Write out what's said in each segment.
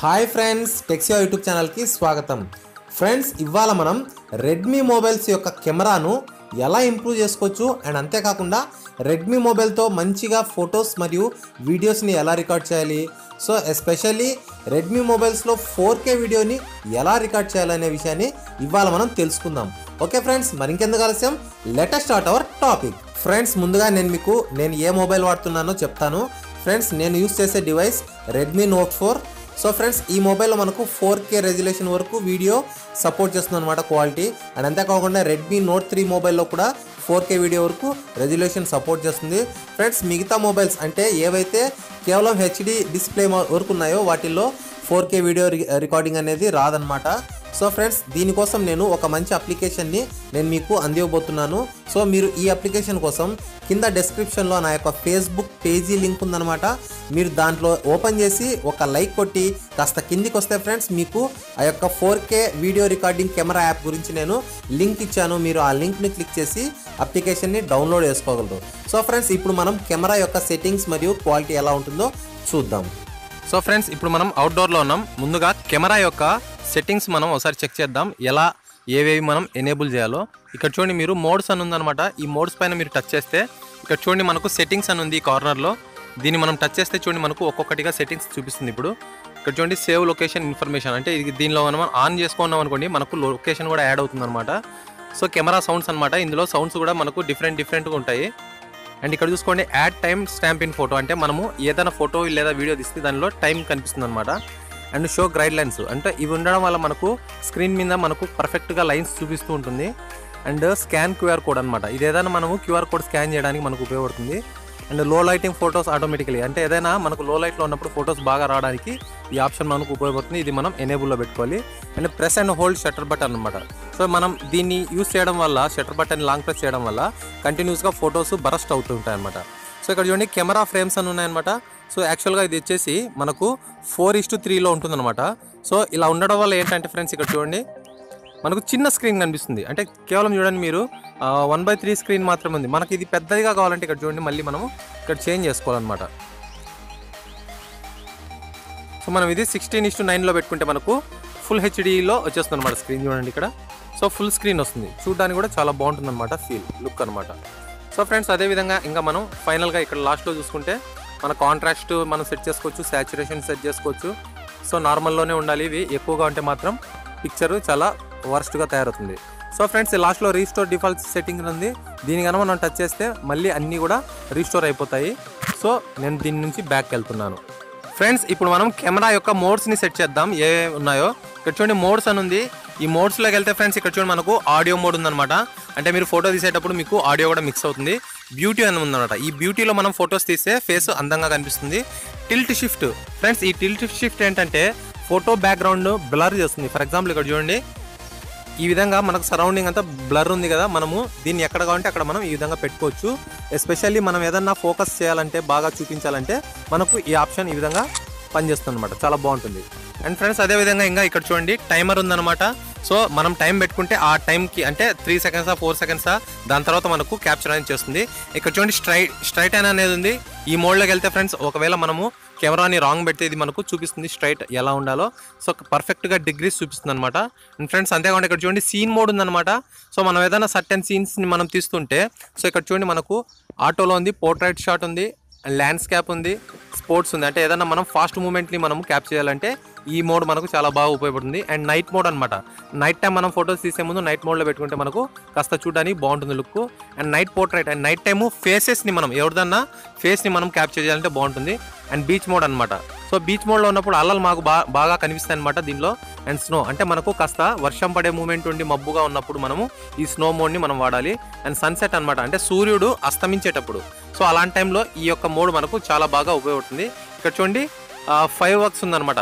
Hi friends టెక్సియో YouTube ఛానల్కి స్వాగతం. Friends ఇవాళ మనం రెడ్మీ మొబైల్స్ యొక్క కెమెరాను ఎలా ఇంప్రూవ్ చేసుకోవచ్చు? అండ్ అంతేకాకుండా రెడ్మీ మొబైల్తో మంచిగా ఫొటోస్ మరియు వీడియోస్ని ఎలా రికార్డ్ చేయాలి? సో ఎస్పెషల్లీ రెడ్మీ మొబైల్స్లో ఫోర్ కే వీడియోని ఎలా రికార్డ్ చేయాలనే విషయాన్ని ఇవాళ మనం తెలుసుకుందాం. ఓకే ఫ్రెండ్స్ మరింకెందుకు ఆలస్యం? Latest start our topic friends ముందుగా నేను మీకు నేను ఏ మొబైల్ వాడుతున్నానో చెప్తాను. ఫ్రెండ్స్ నేను యూస్ చేసే device Redmi Note four so friends ఈ మొబైల్లో మనకు ఫోర్ కే రెజల్యూషన్ వరకు వీడియో సపోర్ట్ చేస్తుంది అనమాట క్వాలిటీ అండ్ అంతేకాకుండా రెడ్మీ నోట్ త్రీ మొబైల్లో కూడా ఫోర్ కే వీడియో వరకు రెజల్యూషన్ సపోర్ట్ చేస్తుంది. ఫ్రెండ్స్ మిగతా మొబైల్స్ అంటే ఏవైతే కేవలం హెచ్డి డిస్ప్లే వరకు ఉన్నాయో వాటిల్లో ఫోర్ కే వీడియో రికార్డింగ్ అనేది రాదనమాట సో ఫ్రెండ్స్ దీనికోసం నేను ఒక మంచి అప్లికేషన్ని నేను మీకు అందివ్వబోతున్నాను. సో మీరు ఈ అప్లికేషన్ కోసం కింద డెస్క్రిప్షన్లో నా యొక్క ఫేస్బుక్ పేజీ లింక్ ఉందనమాట మీరు దాంట్లో ఓపెన్ చేసి ఒక లైక్ కొట్టి కాస్త కిందికి వస్తే ఫ్రెండ్స్ మీకు ఆ యొక్క four K video recording camera app గురించి నేను లింక్ ఇచ్చాను. మీరు ఆ లింక్ని క్లిక్ చేసి అప్లికేషన్ని డౌన్లోడ్ చేసుకోగలరు. సో ఫ్రెండ్స్ ఇప్పుడు మనం కెమెరా యొక్క సెట్టింగ్స్ మరియు క్వాలిటీ ఎలా ఉంటుందో చూద్దాం. సో ఫ్రెండ్స్ ఇప్పుడు మనం అవుట్డోర్లో ఉన్నాం. ముందుగా కెమెరా యొక్క సెట్టింగ్స్ మనం ఒకసారి చెక్ చేద్దాం. ఎలా ఏవేవి మనం ఎనేబుల్ చేయాలో. ఇక్కడ చూడండి మీరు మోడ్స్ అని ఉందన్నమాట. ఈ మోడ్స్ పైన మీరు టచ్ చేస్తే ఇక్కడ చూడండి మనకు సెట్టింగ్స్ అని ఉంది ఈ కార్నర్లో దీన్ని మనం టచ్ చేస్తే చూడండి మనకు ఒక్కొక్కటిగా సెట్టింగ్స్ చూపిస్తుంది ఇప్పుడు. ఇక్కడ చూడండి సేవ్ లొకేషన్ ఇన్ఫర్మేషన్ అంటే ఇది దీనిలో మనం ఆన్ చేసుకున్నాం అనుకోండి మనకు లొకేషన్ కూడా యాడ్ అవుతుంది అనమాట సో కెమెరా సౌండ్స్ అనమాట ఇందులో సౌండ్స్ కూడా మనకు డిఫరెంట్ డిఫరెంట్గా ఉంటాయి. అండ్ ఇక్కడ చూసుకోండి add time stamp in photo అంటే మనము ఏదైనా ఫోటో లేదా వీడియో తీస్తే దానిలో టైం కనిపిస్తుంది అనమాట అండ్ షో గైడ్ లైన్స్ అంటే ఇవి ఉండడం వల్ల మనకు స్క్రీన్ మీద మనకు పర్ఫెక్ట్గా లైన్స్ చూపిస్తూ ఉంటుంది. అండ్ స్కాన్ క్యూఆర్ కోడ్ అనమాట ఇది ఏదైనా మనము క్యూఆర్ కోడ్ స్కాన్ చేయడానికి మనకు ఉపయోగపడుతుంది. అండ్లో లైటింగ్ ఫొటోస్ ఆటోమేటికలీ. అంటే ఏదైనా మనకు లో లైట్లో ఉన్నప్పుడు ఫొటోస్ బాగా రావడానికి ఈ ఆప్షన్ మనకు ఉపయోగపడుతుంది. ఇది మనం ఎనేబుల్లో పెట్టుకోవాలి. And press and hold shutter button అనమాట సో మనం దీన్ని యూస్ చేయడం వల్ల షట్టర్ బటన్ లాంగ్ ప్రెస్ చేయడం వల్ల కంటిన్యూస్గా ఫొటోస్ బరస్ట్ అవుతుంటాయి అనమాట సో ఇక్కడ చూడండి కెమెరా ఫ్రేమ్స్ అని ఉన్నాయన్నమాట. సో యాక్చువల్గా ఇది వచ్చేసి మనకు ఫోర్ ఇస్ టు త్రీలో ఉంటుందన్నమాట. సో ఇలా ఉండడం వల్ల ఏంటంటే ఫ్రెండ్స్ ఇక్కడ చూడండి. మనకు చిన్న స్క్రీన్ కనిపిస్తుంది. అంటే కేవలం చూడండి మీరు వన్ బై త్రీ స్క్రీన్ మాత్రమే ఉంది. మనకి ఇది పెద్దదిగా కావాలంటే ఇక్కడ చూడండి మళ్ళీ మనము ఇక్కడ చేంజ్ చేసుకోవాలన్నమాట. సో మనం ఇది సిక్స్టీన్ ఇస్ టు నైన్లో పెట్టుకుంటే మనకు ఫుల్ హెచ్డీలో వచ్చేస్తుంది అనమాట స్క్రీన్ చూడండి ఇక్కడ. సో ఫుల్ స్క్రీన్ వస్తుంది. చూడడానికి కూడా చాలా బాగుంటుంది అనమాట ఫీల్ లుక్ అనమాట సో ఫ్రెండ్స్ అదేవిధంగా ఇంకా మనం ఫైనల్గా ఇక్కడ లాస్ట్లో చూసుకుంటే మన కాంట్రాస్ట్ మనం సెట్ చేసుకోవచ్చు సాచురేషన్ సెట్ చేసుకోవచ్చు. సో నార్మల్లోనే ఉండాలి. ఇవి ఎక్కువగా ఉంటే మాత్రం పిక్చర్ చాలా వర్స్ట్గా తయారవుతుంది. సో ఫ్రెండ్స్ లాస్ట్లో రీస్టోర్ డిఫాల్ట్ సెట్టింగ్ ఉంది. దీని కనుక మనం టచ్ చేస్తే మళ్ళీ అన్నీ కూడా రీస్టోర్ అయిపోతాయి. సో నేను దీని నుంచి బ్యాక్ వెళ్తున్నాను. ఫ్రెండ్స్ ఇప్పుడు మనం కెమెరా యొక్క మోడ్స్ని సెట్ చేద్దాం. ఏ ఉన్నాయో. ఇక్కడ చూడండి మోడ్స్ అని ఉంది. ఈ మోడ్స్లోకి వెళ్తే ఫ్రెండ్స్ ఇక్కడ చూడండి మనకు ఆడియో మోడ్ ఉందన్నమాట. అంటే మీరు ఫోటో తీసేటప్పుడు మీకు ఆడియో కూడా మిక్స్ అవుతుంది. బ్యూటీ అని ఉందన్నమాట. ఈ బ్యూటీలో మనం ఫొటోస్ తీస్తే ఫేస్ అందంగా కనిపిస్తుంది. టిల్ట్ షిఫ్ట్ ఫ్రెండ్స్ ఈ టిల్ట్ షిఫ్ట్ ఏంటంటే ఫోటో బ్యాక్గ్రౌండ్ బ్లర్ చేస్తుంది. ఫర్ ఎగ్జాంపుల్ ఇక్కడ చూడండి. ఈ విధంగా మనకు సరౌండింగ్ అంతా బ్లర్ ఉంది కదా మనము దీన్ని ఎక్కడ కావాలంటే అక్కడ మనం ఈ విధంగా పెట్టుకోవచ్చు. ఎస్పెషల్లీ మనం ఏదన్నా ఫోకస్ చేయాలంటే బాగా చూపించాలంటే మనకు ఈ ఆప్షన్ ఈ విధంగా పనిచేస్తుంది అనమాట చాలా బాగుంటుంది. అండ్ ఫ్రెండ్స్ అదే విధంగా ఇంకా ఇక్కడ చూడండి టైమర్ ఉందన్నమాట. సో మనం టైం పెట్టుకుంటే ఆ టైంకి అంటే త్రీ సెకండ్సా ఫోర్ సెకండ్సా దాని తర్వాత మనకు క్యాప్చర్ అనేది చేస్తుంది. ఇక్కడ చూడండి స్ట్రైట్ స్ట్రైట్ అయిన అనేది ఉంది. ఈ మోడ్లోకి వెళ్తే ఫ్రెండ్స్ ఒకవేళ మనము కెమెరాని రాంగ్ పెడితే ఇది మనకు చూపిస్తుంది స్ట్రైట్ ఎలా ఉండాలో. సో పర్ఫెక్ట్గా డిగ్రీస్ చూపిస్తుంది అనమాట అండ్ ఫ్రెండ్స్ అంతేకాకుండా ఇక్కడ చూడండి సీన్ మోడ్ ఉందన్నమాట. సో మనం ఏదైనా సర్టెన్ సీన్స్ని మనం తీస్తుంటే సో ఇక్కడ చూడండి మనకు ఆటోలో ఉంది పోర్ట్రైట్ షాట్ ఉంది. ల్యాండ్స్కేప్ ఉంది స్పోర్ట్స్ ఉంది. అంటే ఏదైనా మనం ఫాస్ట్ మూమెంట్ని మనం క్యాప్ చేయాలంటే ఈ మోడ్ మనకు చాలా బాగా ఉపయోగపడుతుంది. అండ్ నైట్ మోడ్ అనమాట నైట్ టైం మనం ఫొటోస్ తీసే ముందు నైట్ మోడ్లో పెట్టుకుంటే మనకు కాస్త చూడడానికి బాగుంటుంది look and night portrait and night time ఫేసెస్ని మనం ఎవరిదన్నా ఫేస్ని మనం క్యాప్చర్ చేయాలంటే బాగుంటుంది. అండ్ బీచ్ మోడ్ అనమాట సో బీచ్ మోడ్లో ఉన్నప్పుడు అల్లలు మాకు బాగా బాగా కనిపిస్తాయి అనమాట దీనిలో. అండ్ స్నో అంటే మనకు కాస్త వర్షం పడే మూమెంట్ ఉండి మబ్బుగా ఉన్నప్పుడు మనము ఈ స్నో మోడ్ని మనం వాడాలి. అండ్ సన్సెట్ అనమాట అంటే సూర్యుడు అస్తమించేటప్పుడు. సో అలాంటి టైంలో ఈ యొక్క మోడ్ మనకు చాలా బాగా ఉపయోగపడుతుంది. ఇక్కడ చూడండి ఫైవ్ వర్క్స్ ఉందన్నమాట.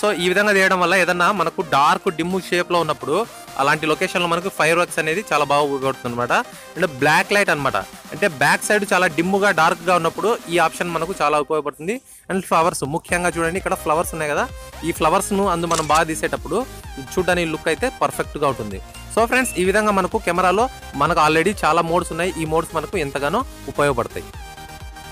సో ఈ విధంగా చేయడం వల్ల ఏదన్నా మనకు డార్క్ డిమ్ షేప్లో ఉన్నప్పుడు అలాంటి లొకేషన్లో మనకు ఫైర్ వర్క్స్ అనేది చాలా బాగా ఉపయోగపడుతుంది అనమాట అండ్ బ్లాక్ లైట్ అనమాట అంటే బ్యాక్ సైడ్ చాలా డిమ్గా డార్క్గా ఉన్నప్పుడు ఈ ఆప్షన్ మనకు చాలా ఉపయోగపడుతుంది. అండ్ ఫ్లవర్స్ ముఖ్యంగా చూడండి ఇక్కడ ఫ్లవర్స్ ఉన్నాయి కదా. ఈ ఫ్లవర్స్ను అందు మనం బాగా తీసేటప్పుడు చూడడానికి లుక్ అయితే పర్ఫెక్ట్గా ఉంటుంది. సో ఫ్రెండ్స్ ఈ విధంగా మనకు కెమెరాలో మనకు ఆల్రెడీ చాలా మోడ్స్ ఉన్నాయి. ఈ మోడ్స్ మనకు ఎంతగానో ఉపయోగపడతాయి.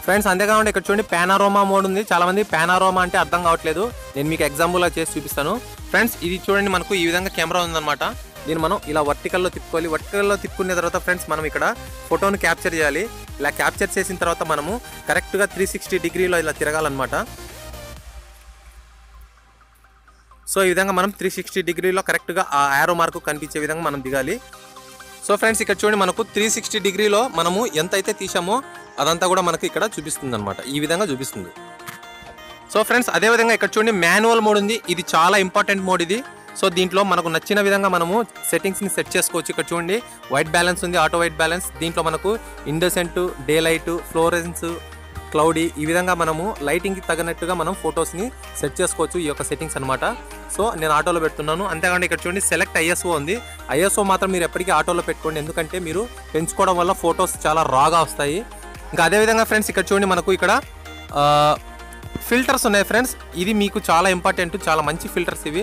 ఫ్రెండ్స్ అంతేకాకుండా ఇక్కడ చూడండి పానారోమా మోడ్ ఉంది. చాలా మంది పానారోమా అంటే అర్థం కావట్లేదు. నేను మీకు ఎగ్జాంపుల్ చేసి చూపిస్తాను. ఫ్రెండ్స్ ఇది చూడండి మనకు ఈ విధంగా కెమెరా ఉందన్నమాట. దీన్ని మనం ఇలా వర్టికల్లో తిప్పుకోవాలి. వర్టికల్లో తిప్పుకున్న తర్వాత ఫ్రెండ్స్ మనం ఇక్కడ ఫోటోని క్యాప్చర్ చేయాలి. ఇలా క్యాప్చర్ చేసిన తర్వాత మనము కరెక్ట్గా త్రీ సిక్స్టీ డిగ్రీలో ఇలా తిరగాలన్నమాట. సో ఈ విధంగా మనం త్రీ సిక్స్టీ డిగ్రీలో కరెక్ట్గా ఆ యారో మార్క్ కనిపించే విధంగా మనం దిగాలి. సో ఫ్రెండ్స్ ఇక్కడ చూడండి మనకు త్రీ సిక్స్టీ డిగ్రీలో మనము ఎంత అయితే తీసామో అదంతా కూడా మనకి ఇక్కడ చూపిస్తుంది అనమాట ఈ విధంగా చూపిస్తుంది. సో ఫ్రెండ్స్ అదే విధంగా ఇక్కడ చూడండి మాన్యువల్ మోడ్ ఉంది. ఇది చాలా ఇంపార్టెంట్ మోడ్ ఇది. సో దీంట్లో మనకు నచ్చిన విధంగా మనము సెట్టింగ్స్ని సెట్ చేసుకోవచ్చు. ఇక్కడ చూడండి వైట్ బ్యాలెన్స్ ఉంది ఆటో వైట్ బ్యాలెన్స్ దీంట్లో మనకు incandescent daylight fluorescent cloudy ఈ విధంగా మనము లైటింగ్కి తగినట్టుగా మనం ఫొటోస్ని సెట్ చేసుకోవచ్చు ఈ యొక్క సెట్టింగ్స్ అనమాట సో నేను ఆటోలో పెడుతున్నాను. అంతేకాకుండా ఇక్కడ చూడండి సెలెక్ట్ ఐఎస్ఓ ఉంది. ఐఎస్ఓ మాత్రం మీరు ఎప్పటికీ ఆటోలో పెట్టుకోండి. ఎందుకంటే మీరు పెంచుకోవడం వల్ల ఫొటోస్ చాలా రాగా వస్తాయి. ఇంకా అదేవిధంగా ఫ్రెండ్స్ ఇక్కడ చూడండి మనకు ఇక్కడ ఫిల్టర్స్ ఉన్నాయి ఫ్రెండ్స్ ఇది మీకు చాలా ఇంపార్టెంట్ చాలా మంచి ఫిల్టర్స్ ఇవి.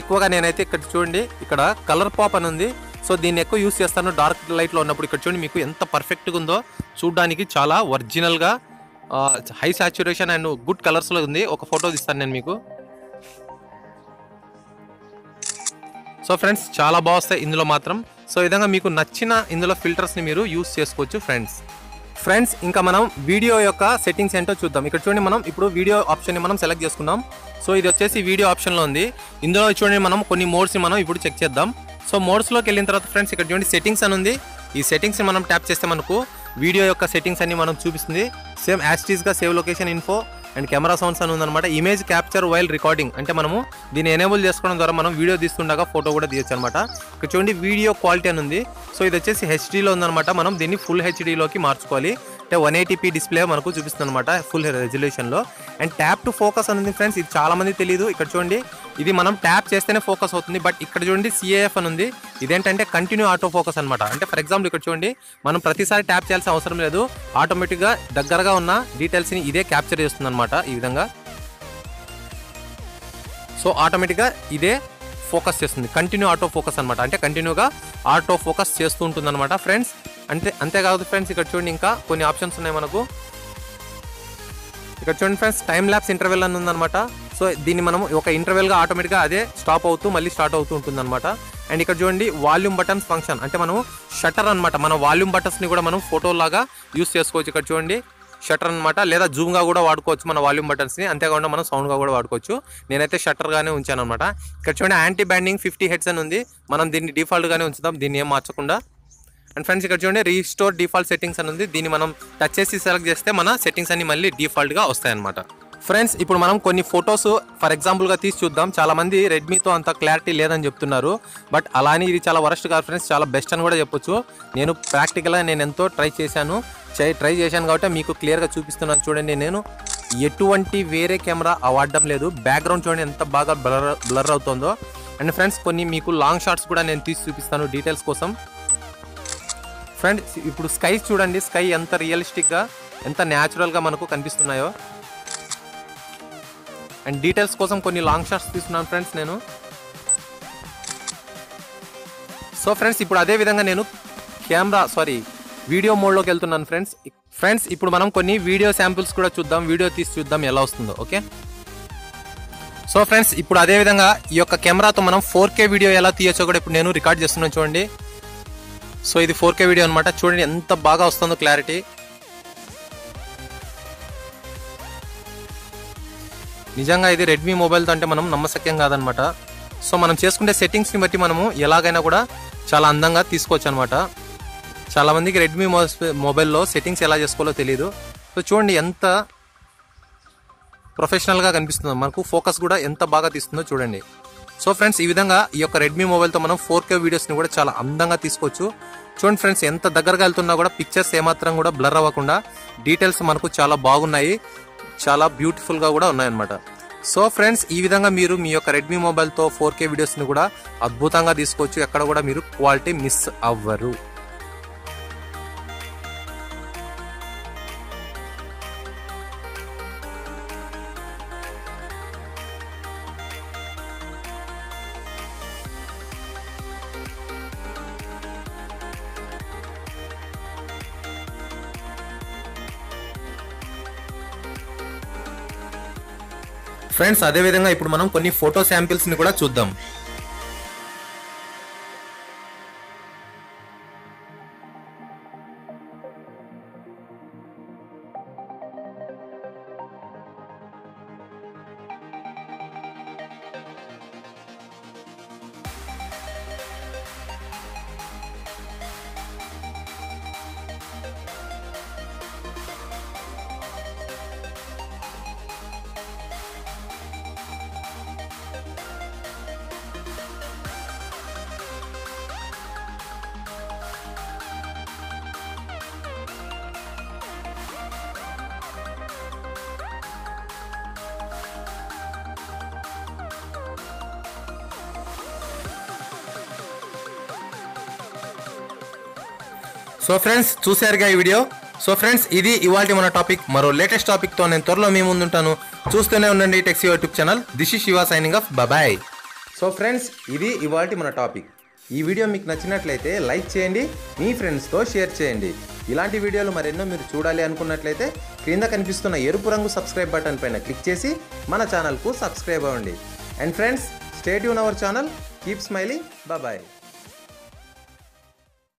ఎక్కువగా నేనైతే ఇక్కడ చూడండి ఇక్కడ కలర్ పాప్ అని ఉంది. సో దీన్ని ఎక్కువ యూస్ చేస్తాను. డార్క్ లైట్లో ఉన్నప్పుడు ఇక్కడ చూడండి మీకు ఎంత పర్ఫెక్ట్గా ఉందో. చూడడానికి చాలా ఒరిజినల్గా హై సాచురేషన్ అండ్ గుడ్ కలర్స్లో ఉంది. ఒక ఫోటో తీస్తాను నేను మీకు. సో ఫ్రెండ్స్ చాలా బాగుస్తాయి ఇందులో మాత్రం. సో విధంగా మీకు నచ్చిన ఇందులో ఫిల్టర్స్ని మీరు యూస్ చేసుకోవచ్చు ఫ్రెండ్స్. ఫ్రెండ్స్ ఇంకా మనం వీడియో యొక్క సెట్టింగ్స్ ఏంటో చూద్దాం. ఇక్కడ చూడండి మనం ఇప్పుడు వీడియో ఆప్షన్ని మనం సెలెక్ట్ చేసుకున్నాం. సో ఇది వచ్చేసి వీడియో ఆప్షన్లో ఉంది. ఇందులో చూడండి మనం కొన్ని మోడ్స్ని మనం ఇప్పుడు చెక్ చేద్దాం. సో మోడ్స్లోకి వెళ్ళిన తర్వాత ఫ్రెండ్స్ ఇక్కడ చూడండి సెట్టింగ్స్ అని ఉంది. ఈ సెట్టింగ్స్ని మనం ట్యాప్ చేస్తే మనకు వీడియో యొక్క సెట్టింగ్స్ అన్ని మనం చూపిస్తుంది. Same యాస్టీస్గా save location info and camera sounds అని ఉందన్నమాట. ఇమేజ్ క్యాప్చర్ వైల్ రికార్డింగ్ అంటే మనము దీన్ని ఎనేబుల్ చేసుకోవడం ద్వారా మనం వీడియో తీస్తుండగా ఫోటో కూడా తీయచ్చు అనమాట ఇక్కడ చూడండి వీడియో క్వాలిటీ అని ఉంది. సో ఇది వచ్చేసి హెచ్డీలో ఉందన్నమాట. మనం దీన్ని ఫుల్ హెచ్డీలోకి మార్చుకోవాలి. అంటే వన్ ఎయిటీపీ డిస్ప్లే మనకు చూపిస్తుంది అనమాట ఫుల్ రెజల్యూషన్లో అండ్ ట్యాప్ టు ఫోకస్ అనేది ఫ్రెండ్స్ ఇది చాలామంది తెలియదు ఇక్కడ చూడండి ఇది మనం ట్యాప్ చేస్తేనే ఫోకస్ అవుతుంది. బట్ ఇక్కడ చూడండి సిఏఎఫ్ అని ఉంది ఇదేంటంటే కంటిన్యూ ఆటో ఫోకస్ అనమాట అంటే ఫర్ ఎగ్జాంపుల్ ఇక్కడ చూడండి మనం ప్రతిసారి ట్యాప్ చేయాల్సిన అవసరం లేదు. ఆటోమేటిక్గా దగ్గరగా ఉన్న డీటెయిల్స్ని ఇదే క్యాప్చర్ చేస్తుంది అనమాట ఈ విధంగా. సో ఆటోమేటిక్గా ఇదే ఫోకస్ చేస్తుంది. కంటిన్యూ ఆటో ఫోకస్ అనమాట అంటే కంటిన్యూగా ఆటో ఫోకస్ చేస్తూ ఉంటుంది అనమాట ఫ్రెండ్స్ అంతే అంతేకాదు ఫ్రెండ్స్ ఇక్కడ చూడండి ఇంకా కొన్ని ఆప్షన్స్ ఉన్నాయి మనకు. ఇక్కడ చూడండి ఫ్రెండ్స్ టైం ల్యాబ్స్ ఇంటర్వెల్ అని ఉందన్నమాట. సో దీన్ని మనం ఒక ఇంటర్వెల్గా ఆటోమేటిక్గా అదే స్టాప్ అవుతూ మళ్ళీ స్టార్ట్ అవుతూ ఉంటుంది అనమాట అండ్ ఇక్కడ చూడండి వాల్యూమ్ బటన్స్ ఫంక్షన్ అంటే మనం షటర్ అనమాట మన వాల్యూమ్ బటన్స్ని కూడా మనం ఫోటో లాగా యూస్ చేసుకోవచ్చు. ఇక్కడ చూడండి షటర్ అనమాట లేదా జూమ్గా కూడా వాడుకోవచ్చు మన వాల్యూమ్ బటన్స్ని అంతేకాకుండా మనం సౌండ్గా కూడా వాడుకోవచ్చు. నేనైతే షట్టర్గానే ఉంచాను అనమాట ఇక్కడ చూడండి యాంటీ బ్యాండింగ్ ఫిఫ్టీ హెడ్స్ అని ఉంది. మనం దీన్ని డిఫాల్ట్గానే ఉంచుదాం. దీన్ని ఏం మార్చకుండా. అండ్ ఫ్రెండ్స్ ఇక్కడ చూడండి రీస్టోర్ డిఫాల్ట్ సెట్టింగ్స్ అని ఉంది. దీన్ని మనం టచ్ చేసి సెలెక్ట్ చేస్తే మన సెట్టింగ్స్ అన్ని మళ్ళీ డిఫాల్ట్గా వస్తాయన్నమాట. ఫ్రెండ్స్ ఇప్పుడు మనం కొన్ని ఫొటోస్ ఫర్ ఎగ్జాంపుల్గా తీసి చూద్దాం. చాలామంది రెడ్మీతో అంత క్లారిటీ లేదని చెప్తున్నారు. బట్ అలానే ఇది చాలా వరస్ట్ కాదు ఫ్రెండ్స్ చాలా బెస్ట్ అని కూడా చెప్పొచ్చు. నేను ప్రాక్టికల్గా నేను ఎంతో ట్రై చేశాను. ట్రై చేశాను కాబట్టి మీకు క్లియర్గా చూపిస్తున్నాను. చూడండి నేను ఎటువంటి వేరే కెమెరా వాడడం లేదు. బ్యాక్గ్రౌండ్ చూడండి ఎంత బాగా బ్లర్ బ్లర్ అవుతుందో. అండ్ ఫ్రెండ్స్ కొన్ని మీకు లాంగ్ షాట్స్ కూడా నేను తీసి చూపిస్తాను డీటెయిల్స్ కోసం. ఫ్రెండ్స్ ఇప్పుడు స్కై చూడండి స్కై ఎంత రియలిస్టిక్గా ఎంత న్యాచురల్గా మనకు కనిపిస్తున్నాయో. అండ్ డీటెయిల్స్ కోసం కొన్ని లాంగ్ షాట్స్ తీసుకున్నాను ఫ్రెండ్స్ నేను. సో ఫ్రెండ్స్ ఇప్పుడు అదే విధంగా నేను కెమెరా సారీ వీడియో మోడ్లోకి వెళ్తున్నాను ఫ్రెండ్స్. ఫ్రెండ్స్ ఇప్పుడు మనం కొన్ని వీడియో శాంపిల్స్ కూడా చూద్దాం వీడియో తీసి చూద్దాం ఎలా వస్తుందో ఓకే? సో ఫ్రెండ్స్ ఇప్పుడు అదే విధంగా ఈ యొక్క కెమెరాతో మనం ఫోర్ కే వీడియో ఎలా తీయచ్చో కూడా ఇప్పుడు నేను రికార్డ్ చేస్తున్నాను చూడండి. సో ఇది ఫోర్ కే వీడియో అనమాట చూడండి ఎంత బాగా వస్తుందో క్లారిటీ నిజంగా ఇది రెడ్మీ మొబైల్తో అంటే మనం నమ్మశక్యం కాదనమాట సో మనం చేసుకునే సెట్టింగ్స్ని బట్టి మనము ఎలాగైనా కూడా చాలా అందంగా తీసుకోవచ్చు అనమాట చాలా మందికి రెడ్మీ మొబైల్లో సెట్టింగ్స్ ఎలా చేసుకోవాలో తెలియదు సో చూడండి ఎంత ప్రొఫెషనల్గా కనిపిస్తుందో మనకు ఫోకస్ కూడా ఎంత బాగా తీస్తుందో చూడండి. సో ఫ్రెండ్స్ ఈ విధంగా ఈ యొక్క రెడ్మీ మొబైల్తో మనం ఫోర్ కే వీడియోస్ని కూడా చాలా అందంగా తీసుకోవచ్చు. చూడండి ఫ్రెండ్స్ ఎంత దగ్గరగా వెళ్తున్నా కూడా పిక్చర్స్ ఏమాత్రం కూడా బ్లర్ అవ్వకుండా డీటెయిల్స్ మనకు చాలా బాగున్నాయి. చాలా బ్యూటిఫుల్గా కూడా ఉన్నాయన్నమాట. సో ఫ్రెండ్స్ ఈ విధంగా మీరు మీ యొక్క రెడ్మీ మొబైల్తో ఫోర్ కే వీడియోస్ని కూడా అద్భుతంగా తీసుకోవచ్చు. ఎక్కడ కూడా మీరు క్వాలిటీ మిస్ అవ్వరు. ఫ్రెండ్స్ అదేవిధంగా ఇప్పుడు మనం కొన్ని ఫోటో శాంపిల్స్ని కూడా చూద్దాం. సో ఫ్రెండ్స్ చూసారుగా ఈ వీడియో? సో ఫ్రెండ్స్ ఇది ఇవాళ మన టాపిక్. మరో లేటెస్ట్ టాపిక్తో నేను త్వరలో మీ ముందుంటాను. చూస్తూనే ఉండండి టెక్సీ YouTube channel. This is Shiva signing off. Bye. So friends ఇది ఇవాళ మన టాపిక్. ఈ వీడియో మీకు నచ్చినట్లయితే లైక్ చేయండి మీ ఫ్రెండ్స్తో షేర్ చేయండి. ఇలాంటి వీడియోలు మరెన్నో మీరు చూడాలి అనుకున్నట్లయితే క్రింద కనిపిస్తున్న ఎరుపు రంగు సబ్స్క్రైబ్ బటన్ పైన క్లిక్ చేసి మన ఛానల్కు సబ్స్క్రైబ్ అవ్వండి. And friends stay Yoon our channel. Keep smiling. Bye.